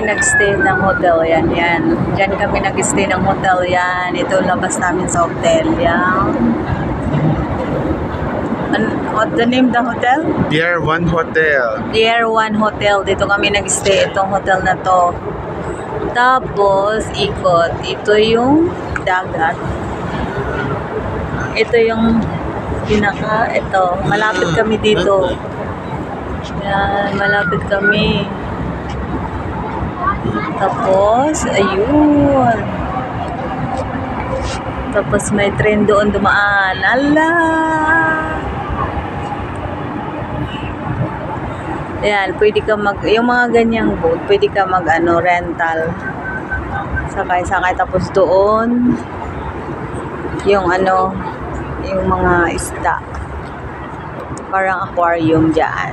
kami nagstay ng hotel. Yan, yan. Diyan kami nagstay ng hotel. Yan. Ito labas namin sa hotel. Yan. An- what the name the hotel? Pier 1 Hotel. Air One Hotel. Dito kami nag-stay. Itong hotel na to. Tapos, ikot. Ito yung dagat. Ito yung pinaka, ito. Malapit kami dito. Yan, malapit kami. Tapos, ayun. Tapos may train doon dumaan. Ala! Ayan, pwede ka mag, yung mga ganyang boat, pwede ka mag, ano, rental. Sakay-sakay, tapos doon, yung ano, yung mga isda. Parang aquarium dyan.